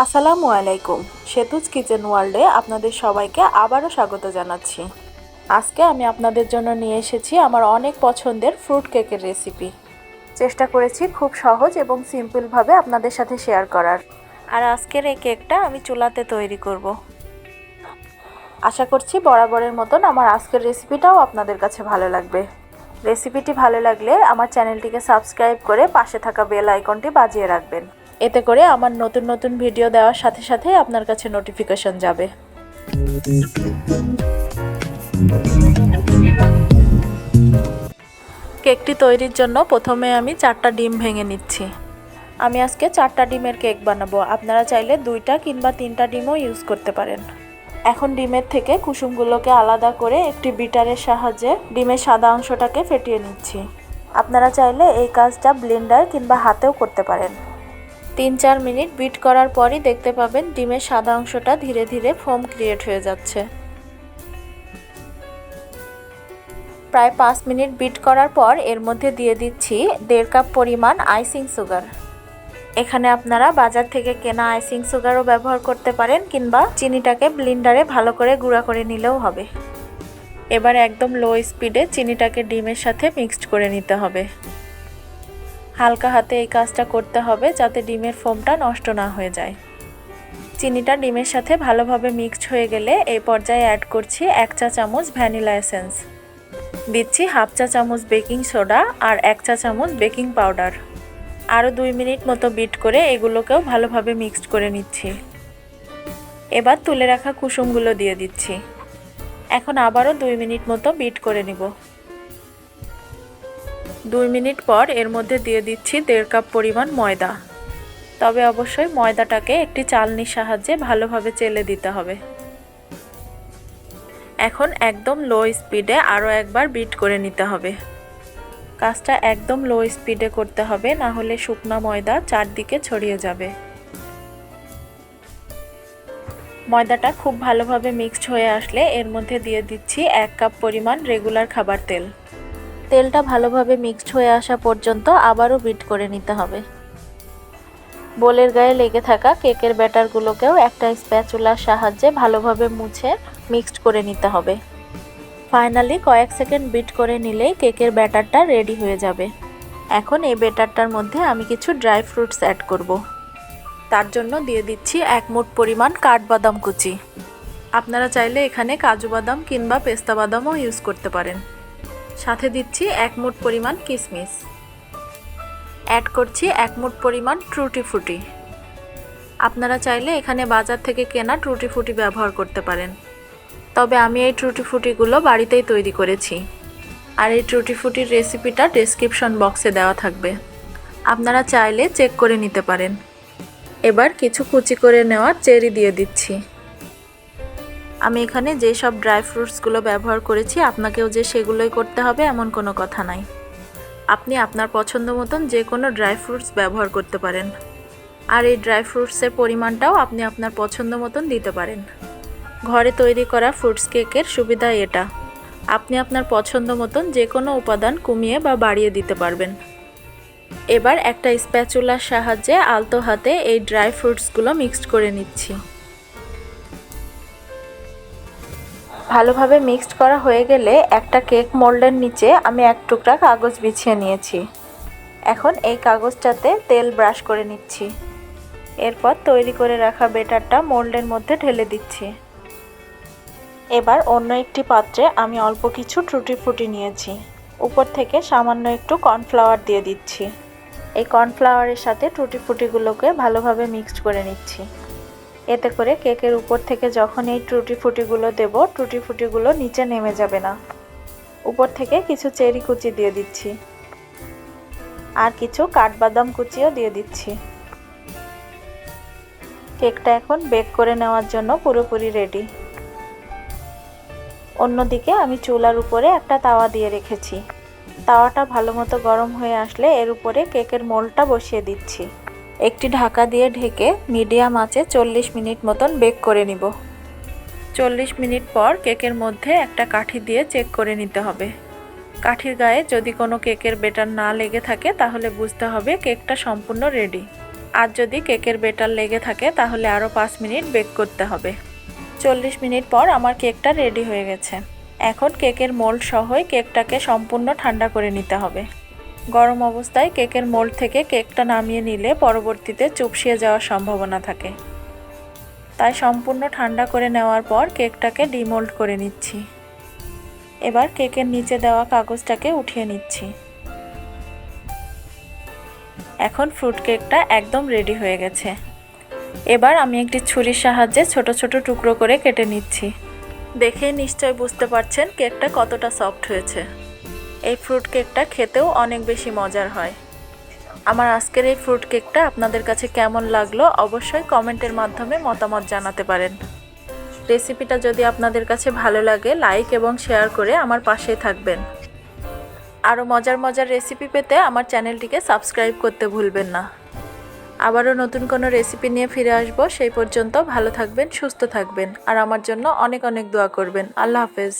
আসসালামু আলাইকুম। সেতুজ কিচেন ওয়ার্ল্ডে আপনাদের সবাইকে আবারও স্বাগত জানাচ্ছি। আজকে আমি আপনাদের জন্য নিয়ে এসেছি আমার অনেক পছন্দের ফ্রুট কেকের রেসিপি। চেষ্টা করেছি খুব সহজ এবং সিম্পলভাবে আপনাদের সাথে শেয়ার করার। আর আজকের এই কেকটা আমি চুলাতে তৈরি করব। আশা করছি বরাবরের মতন আমার আজকের রেসিপিটাও আপনাদের কাছে ভালো লাগবে। রেসিপিটি ভালো লাগলে আমার চ্যানেলটিকে সাবস্ক্রাইব করে পাশে থাকা বেল আইকনটি বাজিয়ে রাখবেন। এতে করে আমার নতুন নতুন ভিডিও দেওয়ার সাথে সাথে আপনার কাছে নোটিফিকেশন যাবে। কেকটি তৈরির জন্য প্রথমে আমি চারটা ডিম ভেঙে নিচ্ছি। আমি আজকে চারটা ডিমের কেক বানাবো। আপনারা চাইলে দুইটা কিংবা তিনটা ডিমও ইউজ করতে পারেন। এখন ডিমের থেকে কুসুমগুলোকে আলাদা করে একটি বিটারের সাহায্যে ডিমের সাদা অংশটাকে ফেটিয়ে নিচ্ছি। আপনারা চাইলে এই কাজটা ব্লেন্ডার কিংবা হাতেও করতে পারেন। তিন চার মিনিট বিট করার পরই দেখতে পাবেন ডিমের সাদা অংশটা ধীরে ধীরে ফোম ক্রিয়েট হয়ে যাচ্ছে। প্রায় পাঁচ মিনিট বিট করার পর এর মধ্যে দিয়ে দিচ্ছি দেড় কাপ পরিমাণ আইসিং সুগার। এখানে আপনারা বাজার থেকে কেনা আইসিং সুগারও ব্যবহার করতে পারেন কিংবা চিনিটাকে ব্লিন্ডারে ভালো করে গুঁড়া করে নিলেও হবে। এবার একদম লো স্পিডে চিনিটাকে ডিমের সাথে মিক্সড করে নিতে হবে। হালকা হাতে এই কাজটা করতে হবে যাতে ডিমের ফোমটা নষ্ট না হয়ে যায়। চিনিটা ডিমের সাথে ভালোভাবে মিক্সড হয়ে গেলে এই পর্যায়ে অ্যাড করছি এক চা চামচ ভ্যানিলা এসেন্স। দিচ্ছি হাফ চা চামচ বেকিং সোডা আর এক চা চামচ বেকিং পাউডার। আরও দুই মিনিট মতো বিট করে এগুলোকেও ভালোভাবে মিক্সড করে নিচ্ছি। এবার তুলে রাখা কুসুমগুলো দিয়ে দিচ্ছি। এখন আবারও দুই মিনিট মতো বিট করে নিব। দুই মিনিট পর এর মধ্যে দিয়ে দিচ্ছি দেড় কাপ পরিমাণ ময়দা। তবে অবশ্যই ময়দাটাকে একটি চালনির সাহায্যে ভালোভাবে চেলে দিতে হবে। এখন একদম লো স্পিডে আরও একবার বিট করে নিতে হবে। কাজটা একদম লো স্পিডে করতে হবে, না হলে শুকনা ময়দা চারদিকে ছড়িয়ে যাবে। ময়দাটা খুব ভালোভাবে মিক্সড হয়ে আসলে এর মধ্যে দিয়ে দিচ্ছি এক কাপ পরিমাণ রেগুলার খাবার তেল। তেলটা ভালোভাবে মিক্সড হয়ে আসা পর্যন্ত আবারও বিট করে নিতে হবে। বোলের গায়ে লেগে থাকা কেকের ব্যাটারগুলোকেও একটা স্প্যাচুলার সাহায্যে ভালোভাবে মুছে মিক্সড করে নিতে হবে। ফাইনালি কয়েক সেকেন্ড বিট করে নিলেই কেকের ব্যাটারটা রেডি হয়ে যাবে। এখন এই ব্যাটারটার মধ্যে আমি কিছু ড্রাই ফ্রুটস অ্যাড করব। তার জন্য দিয়ে দিচ্ছি এক মুঠ পরিমাণ কাঠবাদাম কুচি। আপনারা চাইলে এখানে কাজু বাদাম কিংবা পেস্তা বাদামও ইউজ করতে পারেন। সাথে দিচ্ছি এক মুঠ পরিমাণ কিশমিশ অ্যাড করছি এক মুঠ পরিমাণ ট্রুটি ফ্রুটি আপনারা চাইলে এখানে বাজার থেকে কেনা ট্রুটি ফ্রুটি ব্যবহার করতে পারেন। তবে আমি এই ট্রুটি ফ্রুটিগুলো বাড়িতেই তৈরি করেছি। আর এই ট্রুটি ফ্রুটির রেসিপিটা ডেসক্রিপশন বক্সে দেওয়া থাকবে। আপনারা চাইলে চেক করে নিতে পারেন। এবার কিছু কুচি করে নেওয়া চেরি দিয়ে দিচ্ছি। আমি এখানে যেসব ড্রাই ফ্রুটসগুলো ব্যবহার করেছি, আপনাকেও যে সেগুলোই করতে হবে এমন কোনো কথা নাই। আপনি আপনার পছন্দ মতন যে কোনো ড্রাই ফ্রুটস ব্যবহার করতে পারেন। আর এই ড্রাই ফ্রুটসের পরিমাণটাও আপনি আপনার পছন্দ মতন দিতে পারেন। ঘরে তৈরি করা ফ্রুটস কেকের সুবিধা এটা। আপনি আপনার পছন্দ মতন যে কোনো উপাদান কমিয়ে বা বাড়িয়ে দিতে পারবেন। এবার একটা স্প্যাচুলার সাহায্যে আলতো হাতে এই ড্রাই ফ্রুটসগুলো মিক্সড করে নিচ্ছি। ভালোভাবে মিক্সড করা হয়ে গেলে একটা কেক মোল্ডের নিচে আমি এক টুকরা কাগজ বিছিয়ে নিয়েছি। এখন এই কাগজটাতে তেল ব্রাশ করে নিচ্ছি। এরপর তৈরি করে রাখা বেটারটা মোল্ডের মধ্যে ঢেলে দিচ্ছি। এবার অন্য একটি পাত্রে আমি অল্প কিছু ট্রুটি ফ্রুটি নিয়েছি। উপর থেকে সামান্য একটু কর্নফ্লাওয়ার দিয়ে দিচ্ছি। এই কর্নফ্লাওয়ারের সাথে টুটি ফুটিগুলোকে ভালোভাবে মিক্সড করে নিচ্ছি। এতে করে কেকের উপর থেকে যখন এই টুটি ফুটিগুলো দেব টুটি ফুটিগুলো নিচে নেমে যাবে না। উপর থেকে কিছু চেরি কুচি দিয়ে দিচ্ছি। আর কিছু কাঠবাদাম কুচিও দিয়ে দিচ্ছি। কেকটা এখন বেক করে নেওয়ার জন্য পুরোপুরি রেডি। অন্যদিকে আমি চুলার উপরে একটা তাওয়া দিয়ে রেখেছি। তাওয়াটা ভালো মতো গরম হয়ে আসলে এর উপরে কেকের মোলটা বসিয়ে দিচ্ছি। একটি ঢাকা দিয়ে ঢেকে মিডিয়াম আঁচে চল্লিশ মিনিট মতন বেক করে নিব। চল্লিশ মিনিট পর কেকের মধ্যে একটা কাঠি দিয়ে চেক করে নিতে হবে। কাঠির গায়ে যদি কোনো কেকের বেটার না লেগে থাকে, তাহলে বুঝতে হবে কেকটা সম্পূর্ণ রেডি। আর যদি কেকের বেটার লেগে থাকে, তাহলে আরও পাঁচ মিনিট বেক করতে হবে। চল্লিশ মিনিট পর আমার কেকটা রেডি হয়ে গেছে। এখন কেকের মোল্ড সহই কেকটাকে সম্পূর্ণ ঠান্ডা করে নিতে হবে। গরম অবস্থায় কেকের মোল্ড থেকে কেকটা নামিয়ে নিলে পরবর্তীতে চুপসিয়ে যাওয়ার সম্ভাবনা থাকে। তাই সম্পূর্ণ ঠান্ডা করে নেওয়ার পর কেকটাকে ডিমোল্ড করে নিচ্ছি। এবার কেকের নিচে দেওয়া কাগজটাকে উঠিয়ে নিচ্ছি। এখন ফ্রুট কেকটা একদম রেডি হয়ে গেছে। এবার আমি একটি ছুরির সাহায্যে ছোট ছোট টুকরো করে কেটে নিচ্ছি। দেখেই নিশ্চয় বুঝতে পারছেন কেকটা কতটা সফট হয়েছে। এই ফ্রুট কেকটা খেতেও অনেক বেশি মজার হয়। আমার আজকের এই ফ্রুট কেকটা আপনাদের কাছে কেমন লাগল অবশ্যই কমেন্টের মাধ্যমে মতামত জানাতে পারেন। রেসিপিটা যদি আপনাদের কাছে ভালো লাগে, লাইক এবং শেয়ার করে আমার পাশেই থাকবেন। আরও মজার মজার রেসিপি পেতে আমার চ্যানেলটিকে সাবস্ক্রাইব করতে ভুলবেন না। আবারও নতুন কোনো রেসিপি নিয়ে ফিরে আসব, সেই পর্যন্ত ভালো থাকবেন, সুস্থ থাকবেন। আর আমার জন্য অনেক অনেক দোয়া করবেন। আল্লাহ হাফেজ।